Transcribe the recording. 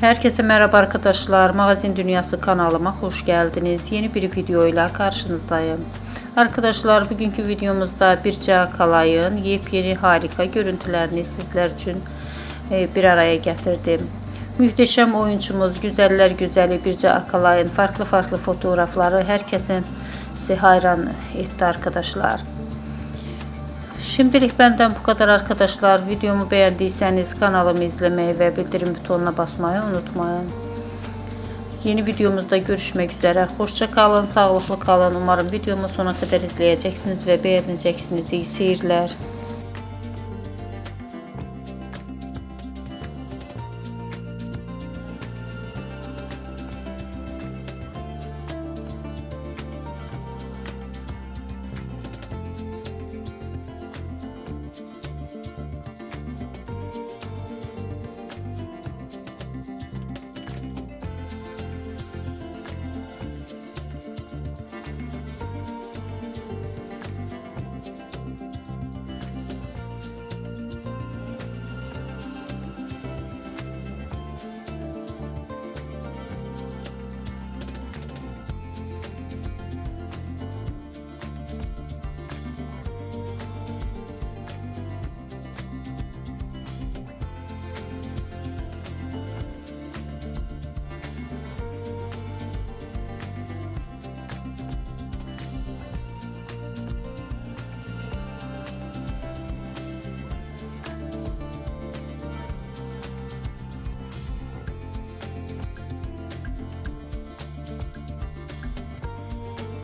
Herkese merhaba arkadaşlar. Magazin Dünyası kanalıma hoş geldiniz. Yeni bir videoyla karşınızdayım. Arkadaşlar bugünkü videomuzda Birce Akalay'ın yepyeni harika görüntülerini sizler için e, bir araya getirdim. Muhteşem oyuncumuz, güzeller güzeli Birce Akalay'ın farklı farklı fotoğrafları herkesin sizi hayran etti arkadaşlar. Şimdilik benden bu kadar arkadaşlar. Videomu beğendiyseniz kanalımı izlemeyi ve bildirim butonuna basmayı unutmayın. Yeni videomuzda görüşmek üzere. Hoşça kalın, sağlıklı kalın. Umarım videomu sona kadar izleyeceksiniz ve beğeneceksiniz. İyi seyirler.